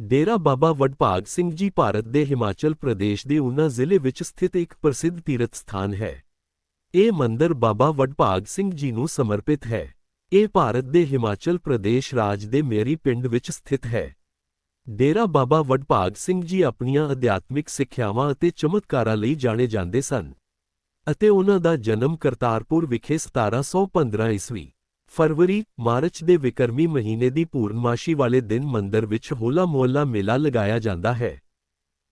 ਡੇਰਾ ਬਾਬਾ ਵਡਭਾਗ ਸਿੰਘ ਜੀ ਭਾਰਤ ਦੇ ਹਿਮਾਚਲ ਪ੍ਰਦੇਸ਼ ਦੇ ਉਨਾ ਜ਼ਿਲ੍ਹੇ ਵਿੱਚ ਸਥਿਤ ਇੱਕ ਪ੍ਰਸਿੱਧ ਤੀਰਥ ਸਥਾਨ ਹੈ। ਇਹ ਮੰਦਰ ਬਾਬਾ ਵਡਭਾਗ ਸਿੰਘ ਜੀ ਨੂੰ ਸਮਰਪਿਤ ਹੈ। ਇਹ ਭਾਰਤ ਦੇ ਹਿਮਾਚਲ ਪ੍ਰਦੇਸ਼ ਰਾਜ ਦੇ ਮੇਰੀ ਪਿੰਡ ਵਿੱਚ ਸਥਿਤ ਹੈ। ਡੇਰਾ ਬਾਬਾ ਵਡਭਾਗ ਸਿੰਘ ਜੀ ਆਪਣੀਆਂ ਅਧਿਆਤਮਿਕ ਸਿੱਖਿਆਵਾਂ ਅਤੇ ਚਮਤਕਾਰਾਂ ਲਈ ਜਾਣੇ ਜਾਂਦੇ ਸਨ ਅਤੇ ਉਹਨਾਂ ਦਾ ਜਨਮ ਕਰਤਾਰਪੁਰ ਵਿਖੇ 1715 ਈਸਵੀ ਫਰਵਰੀ, ਮਾਰਚ ਦੇ ਵਿਕਰਮੀ ਮਹੀਨੇ ਦੀ ਪੂਰਨਮਾਸ਼ੀ ਵਾਲੇ ਦਿਨ ਮੰਦਰ ਵਿੱਚ ਹੋਲਾ ਮੋਹੱਲਾ ਮੇਲਾ ਲਗਾਇਆ ਜਾਂਦਾ ਹੈ।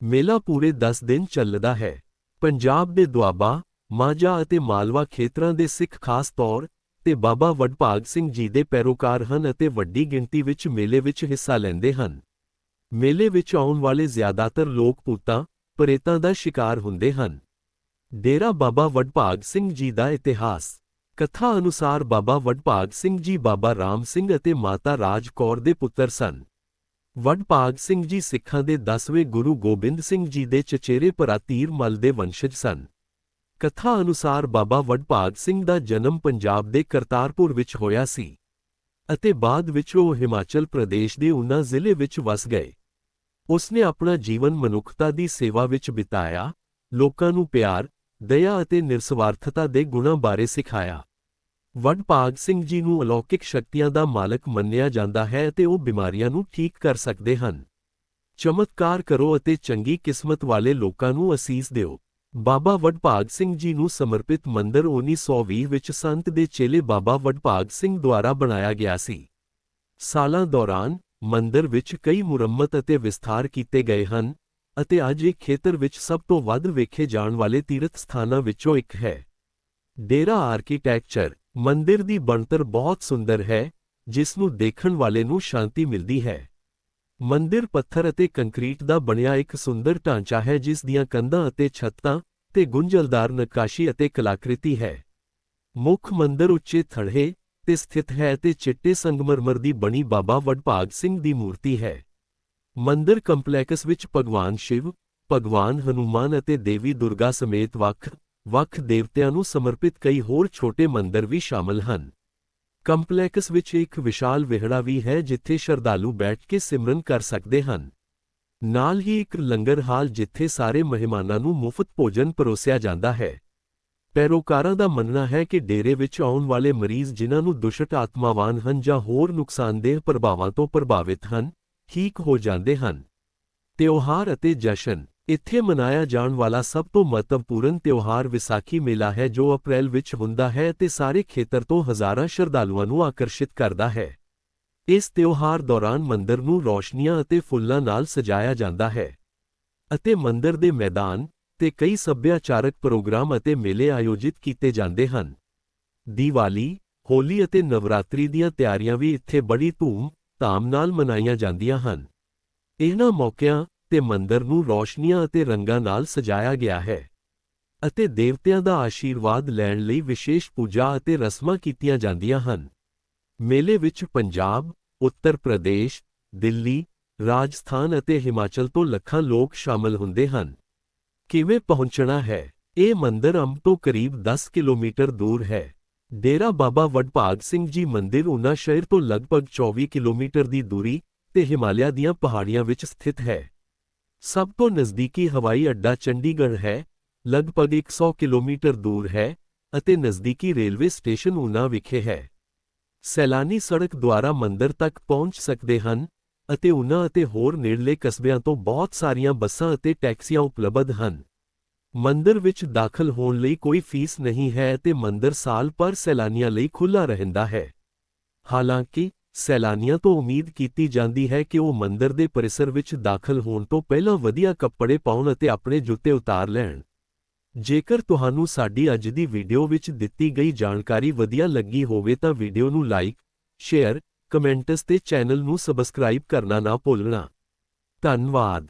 ਮੇਲਾ ਪੂਰੇ 10 ਦਿਨ ਚੱਲਦਾ ਹੈ। ਪੰਜਾਬ ਦੇ ਦੁਆਬਾ, ਮਾਝਾ ਅਤੇ ਮਾਲਵਾ ਖੇਤਰਾਂ ਦੇ ਸਿੱਖ ਖਾਸ ਤੌਰ ਤੇ ਬਾਬਾ ਵਡਭਾਗ ਸਿੰਘ ਜੀ ਦੇ ਪੈਰੋਕਾਰ ਹਨ ਅਤੇ ਵੱਡੀ ਗਿਣਤੀ ਵਿੱਚ ਮੇਲੇ ਵਿੱਚ ਹਿੱਸਾ ਲੈਂਦੇ ਹਨ। ਮੇਲੇ ਵਿੱਚ ਆਉਣ ਵਾਲੇ ਜ਼ਿਆਦਾਤਰ ਲੋਕ ਭੂਤਾਂ, ਪ੍ਰੇਤਾਂ ਦਾ ਸ਼ਿਕਾਰ ਹੁੰਦੇ ਹਨ। ਡੇਰਾ ਬਾਬਾ ਵਡਭਾਗ ਸਿੰਘ ਜੀ ਦਾ ਇਤਿਹਾਸ ਕਥਾ ਅਨੁਸਾਰ ਬਾਬਾ ਵਡਭਾਗ ਸਿੰਘ ਜੀ, ਬਾਬਾ ਰਾਮ ਸਿੰਘ ਅਤੇ ਮਾਤਾ ਰਾਜ ਕੌਰ ਦੇ ਪੁੱਤਰ ਸਨ। ਵਡਭਾਗ ਸਿੰਘ ਜੀ ਸਿੱਖਾਂ ਦੇ 10ਵੇਂ ਗੁਰੂ ਗੋਬਿੰਦ ਸਿੰਘ ਜੀ ਦੇ ਚਚੇਰੇ ਭਰਾ ਤੀਰ ਮਲ ਦੇ ਵੰਸ਼ਜ ਸਨ। ਕਥਾ ਅਨੁਸਾਰ ਬਾਬਾ ਵਡਭਾਗ ਸਿੰਘ ਦਾ ਜਨਮ ਪੰਜਾਬ ਦੇ ਕਰਤਾਰਪੁਰ ਵਿੱਚ ਹੋਇਆ ਸੀ ਅਤੇ ਬਾਅਦ ਵਿੱਚ ਉਹ ਹਿਮਾਚਲ ਪ੍ਰਦੇਸ਼ ਦੇ ਉਨਾ ਜ਼ਿਲ੍ਹੇ ਵਿੱਚ ਵਸ ਗਏ। ਉਸਨੇ ਆਪਣਾ ਜੀਵਨ ਮਨੁੱਖਤਾ ਦੀ ਸੇਵਾ ਵਿੱਚ ਬਿਤਾਇਆ, ਲੋਕਾਂ ਨੂੰ ਪਿਆਰ ਦਇਆ ਅਤੇ ਨਿਰਸਵਾਰਥਤਾ ਦੇ ਗੁਣਾਂ ਬਾਰੇ ਸਿਖਾਇਆ। ਵਡਭਾਗ ਸਿੰਘ ਜੀ ਨੂੰ ਅਲੌਕਿਕ ਸ਼ਕਤੀਆਂ ਦਾ ਮਾਲਕ ਮੰਨਿਆ ਜਾਂਦਾ ਹੈ ਅਤੇ ਉਹ ਬਿਮਾਰੀਆਂ ਨੂੰ ਠੀਕ ਕਰ ਸਕਦੇ ਹਨ। ਚਮਤਕਾਰ ਕਰੋ ਅਤੇ ਚੰਗੀ ਕਿਸਮਤ ਵਾਲੇ ਲੋਕਾਂ ਨੂੰ ਅਸੀਸ ਦਿਓ। ਬਾਬਾ ਵਡਭਾਗ ਸਿੰਘ ਜੀ ਨੂੰ ਸਮਰਪਿਤ ਮੰਦਿਰ 1920 ਵਿੱਚ ਸੰਤ ਦੇ ਚੇਲੇ ਬਾਬਾ ਵਡਭਾਗ ਸਿੰਘ ਦੁਆਰਾ ਬਣਾਇਆ ਗਿਆ ਸੀ। ਸਾਲਾਂ ਦੌਰਾਨ ਮੰਦਰ ਵਿੱਚ ਕਈ ਮੁਰੰਮਤ ਅਤੇ ਵਿਸਥਾਰ ਕੀਤੇ ਗਏ ਹਨ। ਅਤੇ ਅੱਜ ਇਹ ਖੇਤਰ ਵਿੱਚ ਸਭ ਤੋਂ ਵੱਧ ਵੇਖੇ ਜਾਣ ਵਾਲੇ ਤੀਰਥ ਸਥਾਨਾਂ ਵਿੱਚੋਂ ਇੱਕ ਹੈ। ਡੇਰਾ ਆਰਕੀਟੈਕਚਰ, ਮੰਦਿਰ ਦੀ ਬਣਤਰ ਬਹੁਤ ਸੁੰਦਰ ਹੈ, ਜਿਸ ਨੂੰ ਦੇਖਣ ਵਾਲੇ ਨੂੰ ਸ਼ਾਂਤੀ ਮਿਲਦੀ ਹੈ। ਮੰਦਿਰ ਪੱਥਰ ਅਤੇ ਕੰਕਰੀਟ ਦਾ ਬਣਿਆ ਇੱਕ ਸੁੰਦਰ ਢਾਂਚਾ ਹੈ, ਜਿਸ ਦੀਆਂ ਕੰਧਾਂ ਅਤੇ ਛੱਤਾਂ ਤੇ ਗੁੰਝਲਦਾਰ ਨਕਾਸ਼ੀ ਅਤੇ ਕਲਾਕ੍ਰਿਤੀ ਹੈ। ਮੁੱਖ ਮੰਦਿਰ ਉੱਚੇ ਥੜ੍ਹੇ ਤੇ ਸਥਿਤ ਹੈ ਤੇ ਚਿੱਟੇ ਸੰਗਮਰਮਰ ਦੀ ਬਣੀ ਬਾਬਾ ਵਡਭਾਗ ਸਿੰਘ ਦੀ ਮੂਰਤੀ ਹੈ। ਮੰਦਿਰ ਕੰਪਲੈਕਸ ਵਿੱਚ ਭਗਵਾਨ ਸ਼ਿਵ, ਭਗਵਾਨ ਹਨੂਮਾਨ ਅਤੇ ਦੇਵੀ ਦੁਰਗਾ ਸਮੇਤ ਵੱਖ ਵੱਖ ਦੇਵਤਿਆਂ ਨੂੰ ਸਮਰਪਿਤ ਕਈ ਹੋਰ ਛੋਟੇ ਮੰਦਿਰ ਵੀ ਸ਼ਾਮਲ ਹਨ। ਕੰਪਲੈਕਸ ਵਿੱਚ ਇੱਕ ਵਿਸ਼ਾਲ ਵਿਹੜਾ ਵੀ ਹੈ ਜਿੱਥੇ ਸ਼ਰਧਾਲੂ ਬੈਠ ਕੇ ਸਿਮਰਨ ਕਰ ਸਕਦੇ ਹਨ। ਨਾਲ ਹੀ ਇੱਕ ਲੰਗਰ ਹਾਲ ਜਿੱਥੇ ਸਾਰੇ ਮਹਿਮਾਨਾਂ ਨੂੰ ਮੁਫਤ ਭੋਜਨ ਪਰੋਸਿਆ ਜਾਂਦਾ ਹੈ। ਪੈਰੋਕਾਰਾਂ ਦਾ ਮੰਨਣਾ ਹੈ ਕਿ ਡੇਰੇ ਵਿੱਚ ਆਉਣ ਵਾਲੇ ਮਰੀਜ਼ ਜਿਨ੍ਹਾਂ ਨੂੰ ਦੁਸ਼ਟ ਆਤਮਾਵਾਨ ਹਨ ਜਾਂ ਹੋਰ ਨੁਕਸਾਨਦੇਹ ਪ੍ਰਭਾਵਾਂ ਤੋਂ ਪ੍ਰਭਾਵਿਤ ਹਨ ਠੀਕ ਹੋ ਜਾਂਦੇ ਹਨ। ਤਿਉਹਾਰ ਅਤੇ ਜਸ਼ਨ, ਇੱਥੇ ਮਨਾਇਆ ਜਾਣ ਵਾਲਾ ਸਭ ਤੋਂ ਮਹੱਤਵਪੂਰਨ ਤਿਉਹਾਰ ਵਿਸਾਖੀ ਮੇਲਾ ਹੈ ਜੋ ਅਪ੍ਰੈਲ ਵਿੱਚ ਹੁੰਦਾ ਹੈ ਅਤੇ ਸਾਰੇ ਖੇਤਰ ਤੋਂ ਹਜ਼ਾਰਾਂ ਸ਼ਰਧਾਲੂਆਂ ਨੂੰ ਆਕਰਸ਼ਿਤ ਕਰਦਾ ਹੈ। ਇਸ ਤਿਉਹਾਰ ਦੌਰਾਨ ਮੰਦਰ ਨੂੰ ਰੌਸ਼ਨੀਆਂ ਅਤੇ ਫੁੱਲਾਂ ਨਾਲ ਸਜਾਇਆ ਜਾਂਦਾ ਹੈ ਅਤੇ ਮੰਦਰ ਦੇ ਮੈਦਾਨ ਤੇ ਕਈ ਸੱਭਿਆਚਾਰਕ ਪ੍ਰੋਗਰਾਮ ਅਤੇ ਮੇਲੇ ਆਯੋਜਿਤ ਕੀਤੇ ਜਾਂਦੇ ਹਨ। ਦੀਵਾਲੀ, ਹੋਲੀ ਅਤੇ ਨਵਰਾਤਰੀ ਦੀਆਂ ਤਿਆਰੀਆਂ ਵੀ ਇੱਥੇ ਬੜੀ ਧੂਮ ਧਾਮ ਨਾਲ ਮਨਾਈਆਂ ਜਾਂਦੀਆਂ ਹਨ। ਇਹਨਾਂ ਮੌਕਿਆਂ ਤੇ ਮੰਦਰ ਨੂੰ ਰੌਸ਼ਨੀਆਂ ਅਤੇ ਰੰਗਾਂ ਨਾਲ ਸਜਾਇਆ ਗਿਆ ਹੈ ਅਤੇ ਦੇਵਤਿਆਂ ਦਾ ਆਸ਼ੀਰਵਾਦ ਲੈਣ ਲਈ ਵਿਸ਼ੇਸ਼ ਪੂਜਾ ਅਤੇ ਰਸਮਾਂ ਕੀਤੀਆਂ ਜਾਂਦੀਆਂ ਹਨ। ਮੇਲੇ ਵਿੱਚ ਪੰਜਾਬ, ਉੱਤਰ ਪ੍ਰਦੇਸ਼, ਦਿੱਲੀ, ਰਾਜਸਥਾਨ ਅਤੇ ਹਿਮਾਚਲ ਤੋਂ ਲੱਖਾਂ ਲੋਕ ਸ਼ਾਮਲ ਹੁੰਦੇ ਹਨ। ਕਿਵੇਂ ਪਹੁੰਚਣਾ ਹੈ? ਇਹ ਮੰਦਰ ਅੰਬ ਤੋਂ ਕਰੀਬ 10 ਕਿਲੋਮੀਟਰ ਦੂਰ ਹੈ। ਡੇਰਾ ਬਾਬਾ ਵਡਭਾਗ ਸਿੰਘ ਜੀ ਮੰਦਿਰ ਉਨਾ ਸ਼ਹਿਰ ਤੋਂ ਲਗਭਗ 24 ਕਿਲੋਮੀਟਰ ਦੀ ਦੂਰੀ ਤੇ ਹਿਮਾਲਿਆ ਦੀਆਂ ਪਹਾੜੀਆਂ ਵਿੱਚ ਸਥਿਤ ਹੈ। ਸਭ ਤੋਂ ਨਜ਼ਦੀਕੀ ਹਵਾਈ ਅੱਡਾ ਚੰਡੀਗੜ੍ਹ ਹੈ, ਲਗਭਗ 100 ਕਿਲੋਮੀਟਰ ਦੂਰ ਹੈ ਅਤੇ ਨਜ਼ਦੀਕੀ ਰੇਲਵੇ ਸਟੇਸ਼ਨ ਉਨਾ ਵਿਖੇ ਹੈ। ਸੈਲਾਨੀ ਸੜਕ ਦੁਆਰਾ ਮੰਦਰ ਤੱਕ ਪਹੁੰਚ ਸਕਦੇ ਹਨ ਅਤੇ ਉਨਾ ਅਤੇ ਹੋਰ ਨੇੜਲੇ ਕਸਬਿਆਂ ਤੋਂ ਬਹੁਤ ਸਾਰੀਆਂ ਬੱਸਾਂ ਅਤੇ ਟੈਕਸੀਆਂ ਉਪਲਬਧ ਹਨ। ਮੰਦਰ ਵਿੱਚ ਦਾਖਲ ਹੋਣ ਲਈ ਕੋਈ ਫੀਸ ਨਹੀਂ ਹੈ ਅਤੇ ਮੰਦਰ ਸਾਲ ਭਰ ਸੈਲਾਨੀਆਂ ਲਈ ਖੁੱਲ੍ਹਾ ਰਹਿੰਦਾ ਹੈ। ਹਾਲਾਂਕਿ, ਸੈਲਾਨੀਆਂ ਤੋਂ ਉਮੀਦ ਕੀਤੀ ਜਾਂਦੀ ਹੈ ਕਿ ਉਹ ਮੰਦਰ ਦੇ ਪਰਿਸਰ ਵਿੱਚ ਦਾਖਲ ਹੋਣ ਤੋਂ ਪਹਿਲਾਂ ਵਧੀਆ ਕੱਪੜੇ ਪਾਉਣ ਅਤੇ ਆਪਣੇ ਜੁੱਤੇ ਉਤਾਰ ਲੈਣ। ਜੇਕਰ ਤੁਹਾਨੂੰ ਸਾਡੀ ਅੱਜ ਦੀ ਵੀਡੀਓ ਵਿੱਚ ਦਿੱਤੀ ਗਈ ਜਾਣਕਾਰੀ ਵਧੀਆ ਲੱਗੀ ਹੋਵੇ ਤਾਂ ਵੀਡੀਓ ਨੂੰ ਲਾਈਕ, ਸ਼ੇਅਰ, ਕਮੈਂਟਸ ਤੇ ਚੈਨਲ ਨੂੰ ਸਬਸਕ੍ਰਾਈਬ ਕਰਨਾ ਨਾ ਭੁੱਲਣਾ। ਧੰਨਵਾਦ।